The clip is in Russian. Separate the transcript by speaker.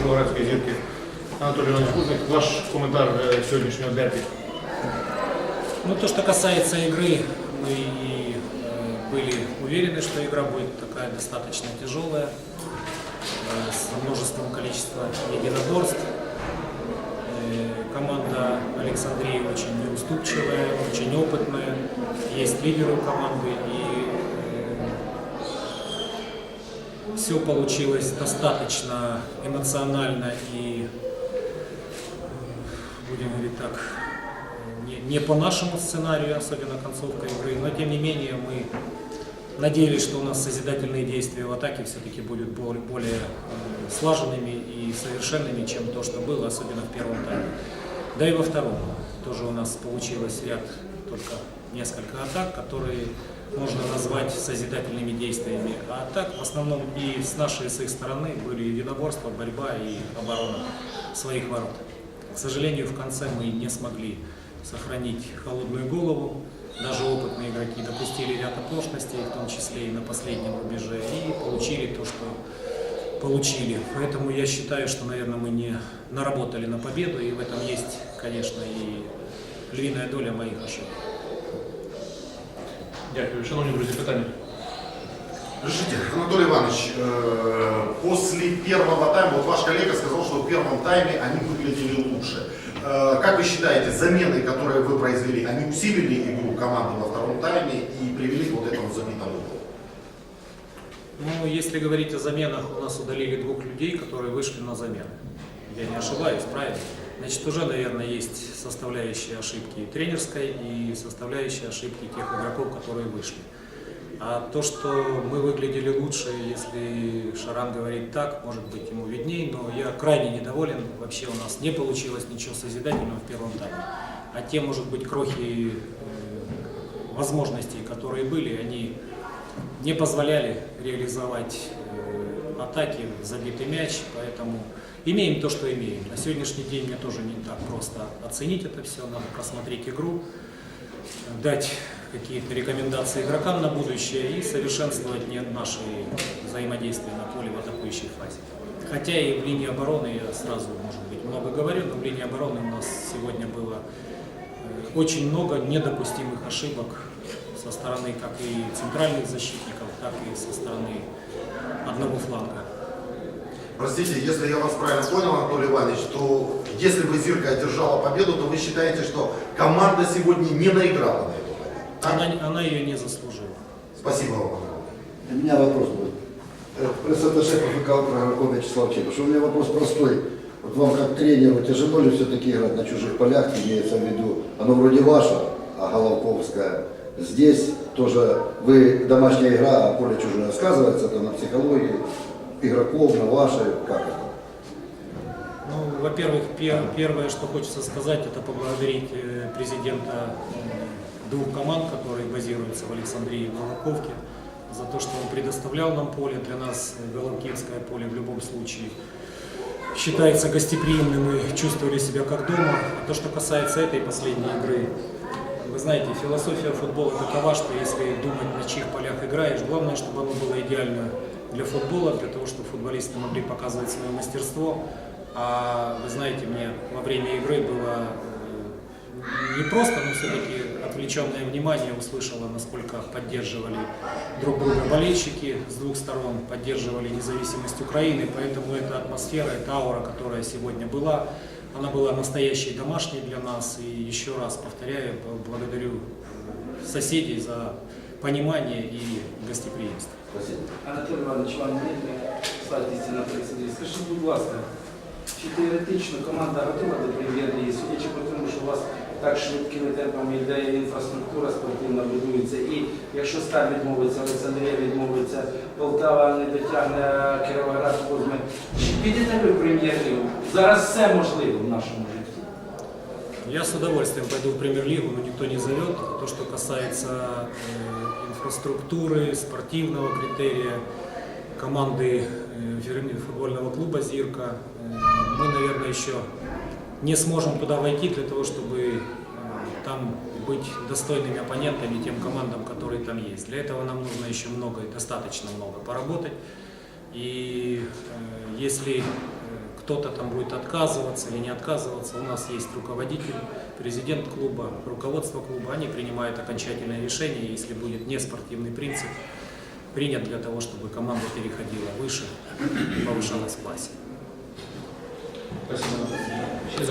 Speaker 1: Кіровоградської зірки Анатолій Іванович Кузник. Ваш коментар е, сьогоднішнього дербі.
Speaker 2: Ну, то, что касается игры, мы и, э, были уверены, что игра будет такая достаточно тяжелая, э, с множеством количества единоборств. Э, команда Александрии очень неуступчивая, очень опытная, есть лидеры у команды, и все получилось достаточно эмоционально и, будем говорить так, не, не по нашему сценарию, особенно концовка игры, но тем не менее мы надеялись, что у нас созидательные действия в атаке все-таки будут бол- более э, слаженными и совершенными, чем то, что было, особенно в первом тайме. Да и во втором тоже у нас получилось ряд, только несколько атак, которые можно назвать созидательными действиями. А так, в основном, и с нашей, и с их стороны были единоборство, борьба и оборона своих ворот. К сожалению, в конце мы не смогли сохранить холодную голову. Даже опытные игроки допустили ряд оплошностей, в том числе и на последнем рубеже, и получили то, что получили. Поэтому я считаю, что, наверное, мы не наработали на победу, и в этом есть, конечно, и львиная доля моих ошибок.
Speaker 1: Дякую. Шановні друзі, питання.
Speaker 3: Разрешите, Анатолий Иванович, э, после первого тайма, вот ваш коллега сказал, что в первом тайме они выглядели лучше. Э, Как вы считаете, замены, которые вы произвели, они усилили игру команды во втором тайме и привели к вот этому забитому голу?
Speaker 2: Ну, если говорить о заменах, у нас удалили двух людей, которые вышли на замену. Я не ошибаюсь, правильно? Значит, уже, наверное, есть составляющие ошибки тренерской и составляющие ошибки тех игроков, которые вышли. А то, что мы выглядели лучше, если Шаран говорит так, может быть, ему видней, но я крайне недоволен. Вообще у нас не получилось ничего созидательного в первом тайме. А те, может быть, крохи э, возможностей, которые были, они не позволяли реализовать атаки, забитый мяч, поэтому имеем то, что имеем. На сегодняшний день мне тоже не так просто оценить это все, надо просмотреть игру, дать какие-то рекомендации игрокам на будущее и совершенствовать наши взаимодействия на поле в атакующей фазе. Хотя и в линии обороны я сразу, может быть, много говорю, но в линии обороны у нас сегодня было э, очень много недопустимых ошибок со стороны как и центральных защитников, так и со стороны одного фланга.
Speaker 3: Простите, если я вас правильно понял, Анатолий Иванович, то если бы Зирка одержала победу, то вы считаете, что команда сегодня не наиграла на эту победу? так?
Speaker 2: Она, она ее не заслужила.
Speaker 3: Спасибо вам.
Speaker 4: У меня вопрос будет. Э, Пресс-атташе ПФК Прогорков Вячеслав Чепыш. У меня вопрос простой. Вот вам как тренеру тяжело ли все-таки играть на чужих полях, имеется в виду, оно вроде ваше, а Головковская. Здесь тоже вы домашняя игра, а поле чужое сказывается это на психологии игроков, на вашей, как это?
Speaker 2: Ну, во-первых, пер- первое, что хочется сказать, это поблагодарить э, президента э, двух команд, которые базируются в Александрии и в Головковке, за то, что он предоставлял нам поле. Для нас э, Головкинское поле в любом случае считается гостеприимным и чувствовали себя как дома. А то, что касается этой последней игры, вы знаете, философия футбола такова, что если думать, на чьих полях играешь, главное, чтобы оно было идеально для футбола, для того, чтобы футболисты могли показывать свое мастерство. А вы знаете, мне во время игры было э, не просто, но все-таки отвлеченное внимание услышала, насколько поддерживали друг друга болельщики с двух сторон, поддерживали независимость Украины, поэтому эта атмосфера, эта аура, которая сегодня была, она была настоящей домашней для нас. И еще раз повторяю, б- благодарю соседей за понимание и гостеприимство.
Speaker 4: Спасибо.
Speaker 5: Анатолій Іванович, вам не славтіся на присаді. Скажіть, будь ласка, чи теоретично команда готова до прем'єр-ліги, судячи по тому, що у вас так швидкими темпами йде інфраструктура спортивна будується, і якщо Сталь відмовиться, Олександрія відмовиться, Полтава не дотягне, а Кіровоград возьме, чи підете ви в прем'єр-лігу? Зараз все можливо в нашому житті.
Speaker 2: Я с удовольствием пойду в премьер-лигу, но никто не зовет. То, что касается э, инфраструктуры, спортивного критерия, команды э, вернее, футбольного клуба «Зирка», э, мы, наверное, еще не сможем туда войти для того, чтобы э, там быть достойными оппонентами тем командам, которые там есть. Для этого нам нужно еще много, и достаточно много поработать. Если э, кто-то там будет отказываться или не отказываться. У нас есть руководитель, президент клуба, руководство клуба. Они принимают окончательное решение, если будет неспортивный принцип принят для того, чтобы команда переходила выше, повышалась в классе.
Speaker 1: Спасибо.